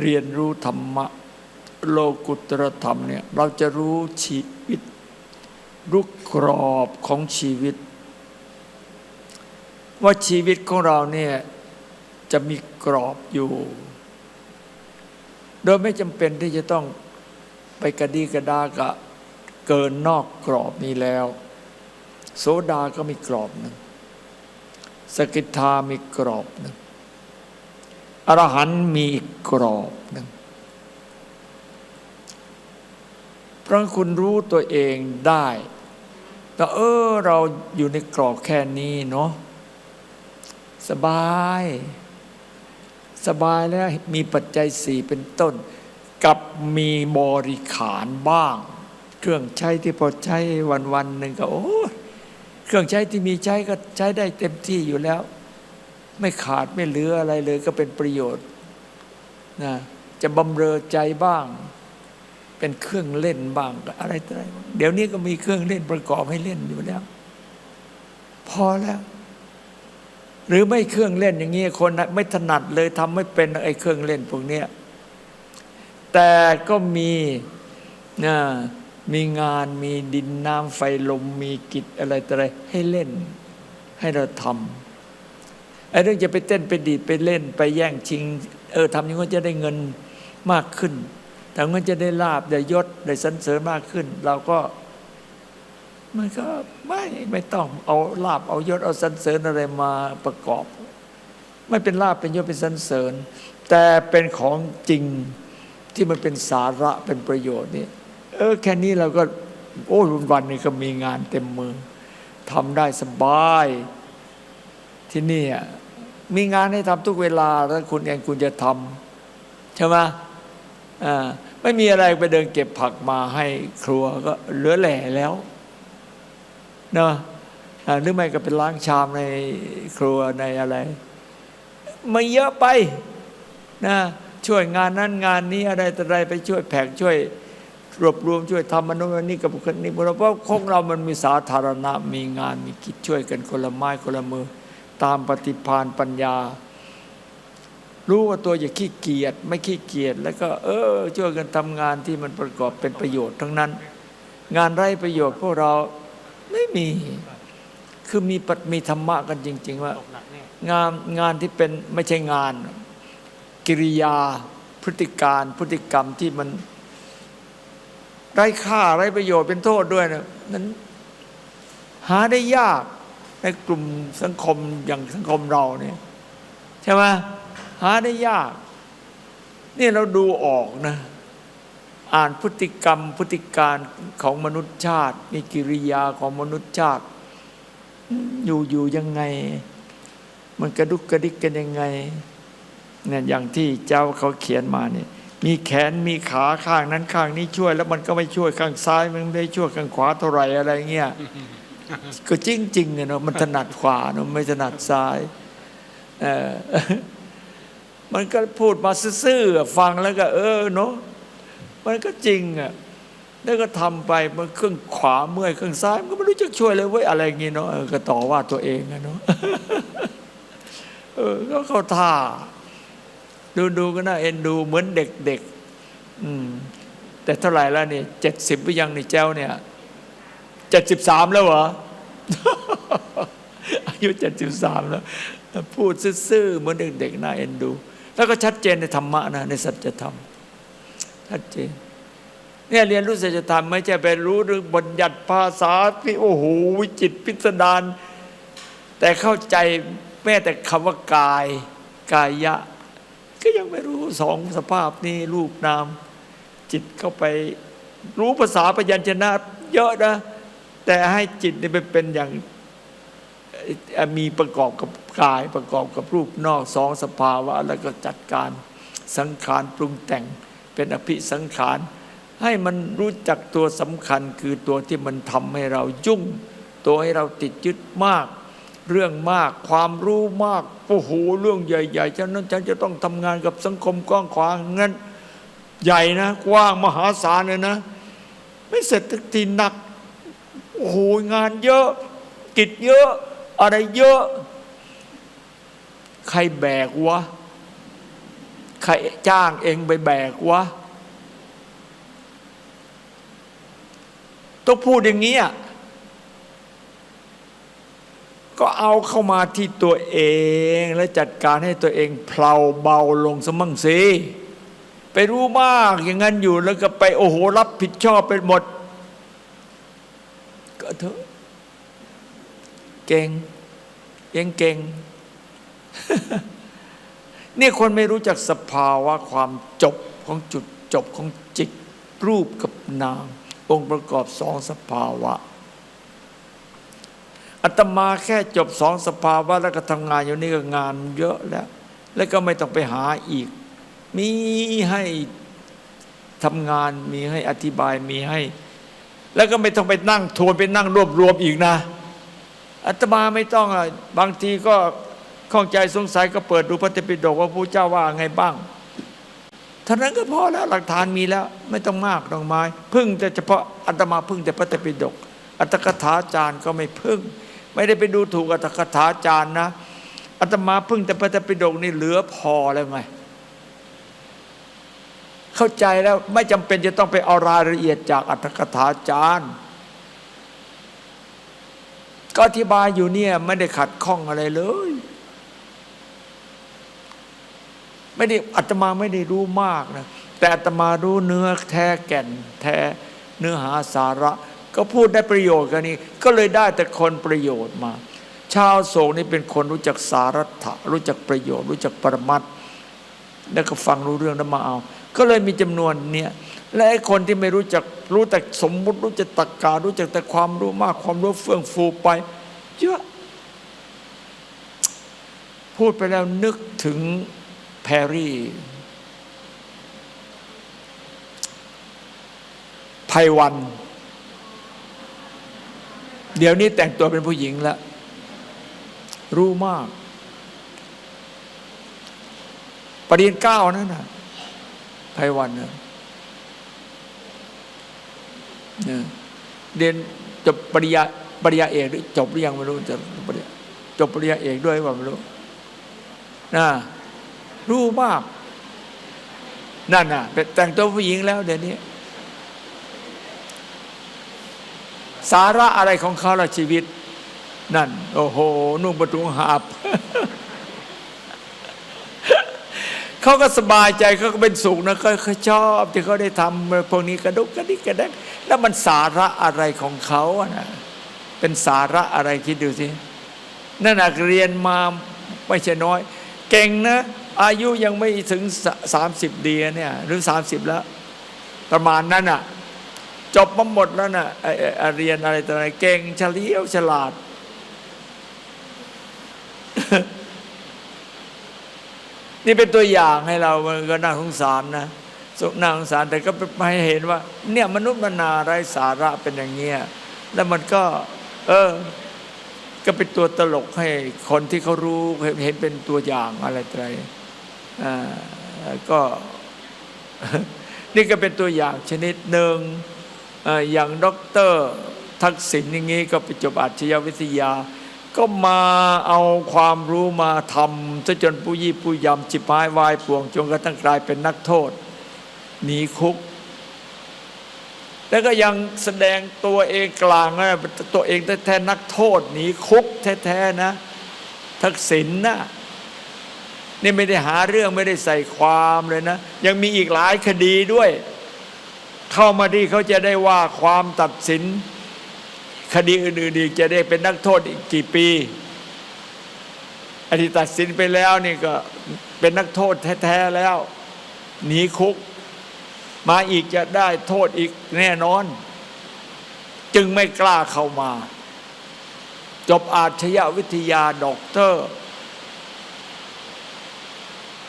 เรียนรู้ธรรมะ โลกุตรธรรมเนี่ยเราจะรู้ชีวิตรู้กรอบของชีวิต ว่าชีวิตของเราเนี่ยจะมีกรอบอยู่ โดยไม่จำเป็นที่จะต้องไปกระดีกระดากะเกินนอกกรอบนี้แล้ว โสดาก็มีกรอบหนึ่งสกิทามีกรอบหนึ่ง อรหันต์มีอีกกรอบหนึ่งเพราะคุณรู้ตัวเองได้ แต่เออเราอยู่ในกรอบแค่นี้เนาะสบาย สบายแล้วมีปัจจัยสี่เป็นต้น กับมีบริขารบ้าง เครื่องใช้ที่พอใช้วันวันหนึ่งก็โอ้เครื่องใช้ที่มีใช้ก็ใช้ได้เต็มที่อยู่แล้ว ไม่ขาดไม่เหลืออะไรเลยก็เป็นประโยชน์นะจะบำเรอใจบ้าง เป็นเครื่องเล่นบ้างอะไรต่ออะไรบ้างเดี๋ยวนี้ก็มีเครื่องเล่นประกอบให้เล่นอยู่แล้ว พอแล้ว หรือไม่เครื่องเล่นอย่างนี้คนไม่ถนัดเลยทำไม่เป็นไอ้เครื่องเล่นพวกเนี้ยแต่ก็มีนะมีงานมีดินน้ำไฟลมมีกิจอะไรต่ออะไรให้เล่นให้เราทำ ไอ้เรื่องจะไปเต้นไปดีดไปเล่นไปแย่งชิง เออทำอย่างนี้นจะได้เงินมากขึ้นแต่เงินจะได้ลาบได้ยศได้สรรเสริญมากขึ้น เราก็มันก็ไม่ไม่ต้องเอาลาบเอายศเอาสรรเสริญอะไรมาประกอบ ไม่เป็นลาบเป็นยศเป็นสรรเสริญ แต่เป็นของจริงที่มันเป็นสาระเป็นประโยชน์นี่เออแค่นี้เราก็โอ้วันวันนี้ก็มีงานเต็มมือทำได้สบาย ที่นี่อะมีงานให้ทำทุกเวลาแล้วคุณเองคุณจะทำใช่ไหมอ่าไม่มีอะไรไปเดินเก็บผักมาให้ครัวก็เหลือแหล่แล้วเนาะหรือไม่ก็เป็นล้างชามในครัวในอะไรไม่เยอะไปนะช่วยงานนั้นงานนี้อะไรแต่ไรไปช่วยแผกช่วยรวบรวมช่วยทำมนุษย์นี้กับคนนี้เพราะของเรามันมีสาธารณะมีงานมีกิจช่วยกันคนละไม้คนละมือ ตามปฏิภาณปัญญา รู้ว่าตัวอย่าขี้เกียจไม่ขี้เกียจแล้วก็ เออช่วยกันทำงานที่มันประกอบเป็นประโยชน์ทั้งนั้น งานไร้ประโยชน์พวกเราไม่มี คือมีปัมีธรรมะกันจริง ๆ ว่างานงานที่เป็นไม่ใช่งาน กิริยาพฤติการพฤติกรรมที่มันไร้ค่าไร้ประโยชน์เป็นโทษด้วยนะนั้นหาได้ยาก ในกลุ่มสังคมอย่างสังคมเราเนี่ยใช่ไหมหาได้ยาก นี่เราดูออกนะ อ่านพฤติกรรมพฤติการของมนุษยชาติ มีกิริยาของมนุษยชาติ อยู่อยู่ยังไง มันกระดุกกระดิกกันยังไงเนี่ยอย่างที่เจ้าเขาเขียนมาเนี่ยมีแขนมีขาข้างนั้นข้างนี้ช่วย แล้วมันก็ไม่ช่วยข้างซ้าย มันไม่ช่วยข้างขวาเท่าไหร่อะไรเงี้ย ก็จริงจริงๆเนาะมันถนัดขวาเนาะไม่ถนัดซ้ายเออมันก็พูดมาซื่อๆฟังแล้วก็ เออเนาะมันก็จริงอะแล้วก็ทำไปมันเครื่องขวาเมื่อยเครื่องซ้ายมันก็ไม่รู้จะช่วยเลยเว้ยอะไรอย่างงี้เนาะก็ต่อว่าตัวเองอะเนาะเออก็เข้าท่า ดูดูก็น่าเอ็นดูเหมือนเด็กๆอืมแต่เท่าไหร่แล้วนี่เจ็ดสิบหรือยังนี่เจ้าเนี่ย เจ็ดสิบสามแล้วเหรอ อายุเจ็ดสิบสามแล้ว พูดซื่อๆเหมือนเด็กๆน่าเอ็นดู แล้วก็ชัดเจนในธรรมะนะ ในสัจธรรม ชัดเจนเนี่ยเรียนรู้สัจธรรมไม่ใช่ไปรู้เรื่องบัญญัติภาษาที่โอ้โหวิจิตพิสดารแต่เข้าใจแม้แต่คำว่ากาย กายะ ก็ยังไม่รู้สองสภาพนี้รูปนาม จิตเข้าไปรู้ภาษาพยัญชนะเยอะนะ แต่ให้จิตนี่ไปเป็นอย่างมีประกอบกับกายประกอบกับรูปนอกสองสภาวะ แล้วก็จัดการสังขารปรุงแต่งเป็นอภิสังขาร ให้มันรู้จักตัวสำคัญคือตัวที่มันทำให้เรายุ่ง ตัวให้เราติดยึดมาก เรื่องมากความรู้มากโอ้โหเรื่องใหญ่ๆฉะนั้นฉันจะต้องทำงานกับสังคมกว้างขวางงั้นใหญ่นะ กว้างมหาศาลเลยนะ ไม่เสร็จทักทีหนัก โอ้โหงานเยอะ กิจเยอะ อะไรเยอะ ใครแบกวะ ใครจ้างเองไปแบกวะ ต้องพูดอย่างนี้อะก็เอาเข้ามาที่ตัวเองแล้วจัดการให้ตัวเองเพลาเบาลงสมั่งสิไปรู้มากอย่างนั้นอยู่แล้วก็ไปโอ้โหรับผิดชอบเป็นหมด เถอะ เก่งยังเก่งนี่คนไม่รู้จักสภาวะความจบของจุดจบของจิตรูปกับนาม องค์ประกอบสองสภาวะอาตมาแค่จบสองสภาวะ แล้วก็ทำงานอยู่นี่ก็งานเยอะแล้ว แล้วก็ไม่ต้องไปหาอีก มีให้ทำงานมีให้อธิบายมีให้ แล้วก็ไม่ต้องไปนั่งทวนไปนั่งรวบรวมอีกนะอาตมาไม่ต้องอะบางทีก็ข้องใจสงสัยก็เปิดดูพระเตปิฎกว่าพระเจ้าว่าไงบ้างท่านั้นก็พอแล้วหลักฐานมีแล้ว ไม่ต้องมากต้องไม้ พึ่งแต่เฉพาะอาตมาพึ่งแต่พระเตปิฎกอัตถกถาจารย์ก็ไม่พึ่ง ไม่ได้ไปดูถูกอัตถกถาจารย์นะอาตมาพึ่งแต่พระเตปิฎกนี่เหลือพอแล้วไง เข้าใจแล้วไม่จำเป็นจะต้องไปเอารายละเอียดจากอัตถกถาจารย์ก็อธิบายอยู่เนี่ยไม่ได้ขัดข้องอะไรเลย ไม่ได้อาตมาไม่ได้รู้มากนะแต่อาตมารู้เนื้อแท้แก่น แท้เนื้อหาสาระ ก็พูดได้ประโยชน์กันนี้ ก็เลยได้แต่คนประโยชน์มา ชาวโศกนี่เป็นคนรู้จักสารัตะรู้จักประโยชน์ รู้จักปรมัตถ์แล้วก็ฟังรู้เรื่องแล้วมาเอา ก็เลยมีจำนวนเนี่ยและไอ้คนที่ไม่รู้จักรู้แต่สมมุติรู้จักตรกการู้จักแต่ความรู้มากความรู้เฟื่องฟูไปเยอะพูดไปแล้วนึกถึงแพรรี่ไพวัน เดี๋ยวนี้แต่งตัวเป็นผู้หญิงแล้ว รู้มาก ปรริญญาเก้านั่นน่ะ ไพวันเนี่ยเรียนจบปริญญาปริญญาเอกหรือจบหรือยังไม่รู้จะปริญญาจบปริญญาเอกด้วยว่าไม่รู้นะรู้มากนั่นน่ะเป็นแต่งตัวผู้หญิงแล้วเดี๋ยวนี้ สาระอะไรของเขาละชีวิต นั่น โอ้โห นุ่งประตูหาบ เขาก็สบายใจเขาก็เป็นสุขนะเขาเขาชอบที่เขาได้ทำพวกนี้กระดุกกระดิกกระดักแล้วมันสาระอะไรของเขาอะนะเป็นสาระอะไรคิดดูสินั่นนักเรียนมาไม่ใช่น้อย เก่งนะ อายุยังไม่ถึงสามสิบเดียเนี่ยหรือสามสิบแล้ว ประมาณนั้นอะจบมาหมดแล้วน่ะเรียนอะไรต่ออะไรเก่งเฉลียวฉลาด นี่เป็นตัวอย่างให้เรามันก็น่าสงสารนะสน่าสงสารแต่ก็ไปให้เห็นว่า เนี่ยมนุษย์มนาไร้สาระเป็นอย่างเงี้ยแล้วมันก็ เออ ก็เป็นตัวตลกให้คนที่เขารู้เห็นเป็นตัวอย่างอะไรต่อะไรอ่าก็นี่ก็เป็นตัวอย่างชนิดหนึ่งอออย่างด็อกเตอร์ทักษิณอย่างนี้ก็ไปจบอาชญาวิทยา ก็มาเอาความรู้มาทำซะจนผู้ยี่ผู้ยำจิบหายวายป่วงจนกระทั่งกลายเป็นนักโทษหนีคุก แล้วก็ยังแสดงตัวเองกลางนะตัวเองแท้ๆนักโทษหนีคุกแท้ๆนะ ทักษิณนะนี่ไม่ได้หาเรื่องไม่ได้ใส่ความเลยนะ ยังมีอีกหลายคดีด้วย เข้ามาที่เขาจะได้ว่าความตัดสิน คดีอื่นๆอีกจะได้เป็นนักโทษอีกกี่ปีอันที่ตัดสินไปแล้วนี่ก็เป็นนักโทษแท้ๆแล้ว หนีคุก มาอีกจะได้โทษอีกแน่นอน จึงไม่กล้าเข้ามา จบอาชญาวิทยาด็อกเตอร์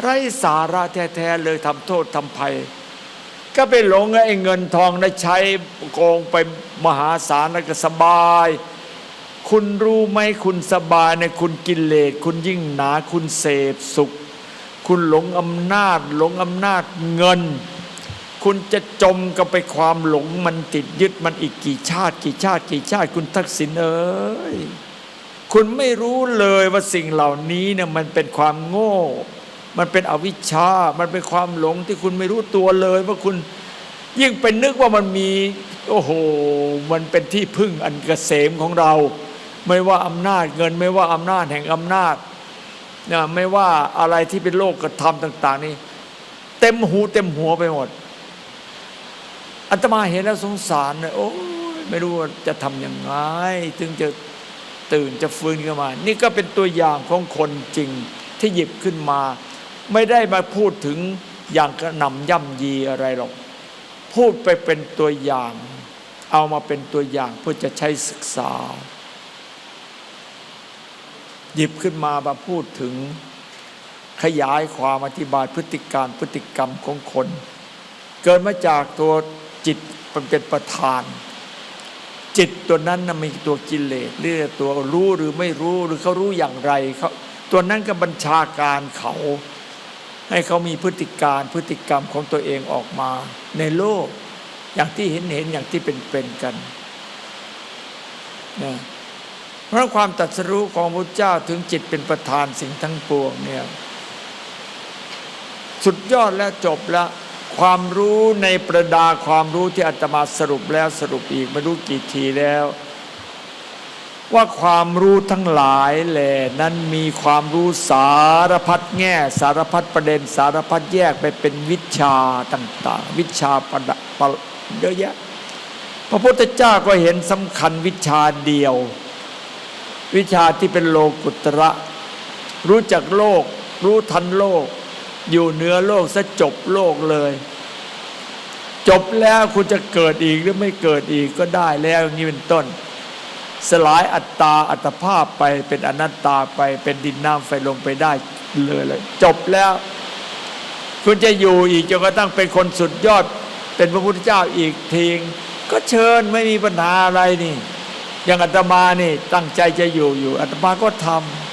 ไรสาระแท้ ๆ เลยทำโทษทำภัย ก็ไปหลงไอ้เงินทองได้ใช้โกงไปมหาศาลแล้วก็สบาย คุณรู้ไหมคุณสบายในคุณกินเลสคุณยิ่งหนาคุณเสพสุข คุณหลงอำนาจ หลงอำนาจเงิน คุณจะจมกับไปความหลงมันติดยึดมันอีกกี่ชาติ กี่ชาติ กี่ชาติ คุณทักษิณเอ้ยคุณไม่รู้เลยว่าสิ่งเหล่านี้เนี่ยมันเป็นความโง่ มันเป็นอวิชชา มันเป็นความหลงที่คุณไม่รู้ตัวเลยว่าคุณยิ่งเป็นนึกว่ามันมี โอ้โห มันเป็นที่พึ่งอันเกษมของเรา ไม่ว่าอำนาจเงิน ไม่ว่าอำนาจแห่งอำนาจนะไม่ว่าอะไรที่เป็นโลกกระทำต่าง ๆ นี่เต็มหูเต็มหัวไปหมดอาตมาเห็นแล้วสงสารเลยโอ้ยไม่รู้ว่าจะทำยังไงถึงจะตื่นจะฟื้นขึ้นมา นี่ก็เป็นตัวอย่างของคนจริงที่หยิบขึ้นมา ไม่ได้มาพูดถึงอย่างกระหนำย่ำยีอะไรหรอก พูดไปเป็นตัวอย่าง เอามาเป็นตัวอย่างเพื่อจะใช้ศึกษา หยิบขึ้นมามาพูดถึงขยายความอธิบายพฤติการพฤติกรรมของคน เกิดมาจากตัวจิตเป็นประธาน จิตตัวนั้นนะมีตัวกิเลสหรือตัวรู้หรือไม่รู้หรือเขารู้อย่างไรเขาตัวนั้นก็บัญชาการเขา ให้เขามีพฤติการพฤติกรรมของตัวเองออกมา ในโลก อย่างที่เห็นเห็นอย่างที่เป็นเป็นกันนะเพราะความตรัสรู้ของพระเจ้าถึงจิตเป็นประธานสิ่งทั้งปวงเนี่ยสุดยอดแล้วจบแล้วความรู้ในประดาความรู้ที่อาตมาสรุปแล้วสรุปอีกไม่รู้กี่ทีแล้ว ว่าความรู้ทั้งหลายแหล่นั้นมีความรู้สารพัดแง่ สารพัดประเด็นสารพัดแยกไปเป็นวิชาต่าง ๆ วิชาประดับประเยอะแยะ พระพุทธเจ้าก็เห็นสำคัญวิชาเดียว วิชาที่เป็นโลกุตระ รู้จักโลก รู้ทันโลก อยู่เหนือโลกซะจบโลกเลย จบแล้วคุณจะเกิดอีกหรือไม่เกิดอีกก็ได้แล้วอย่างนี้เป็นต้น สลายอัตตาอัตภาพไปเป็นอนัตตาไปเป็นดินน้ำไฟลงไปได้เลยเลย จบแล้ว คุณจะอยู่อีกจนกระทั่งเป็นคนสุดยอด เป็นพระพุทธเจ้าอีกทีงก็เชิญไม่มีปัญหาอะไรนี่ อย่างอาตมานี่ตั้งใจจะอยู่อยู่อาตมาก็ทำ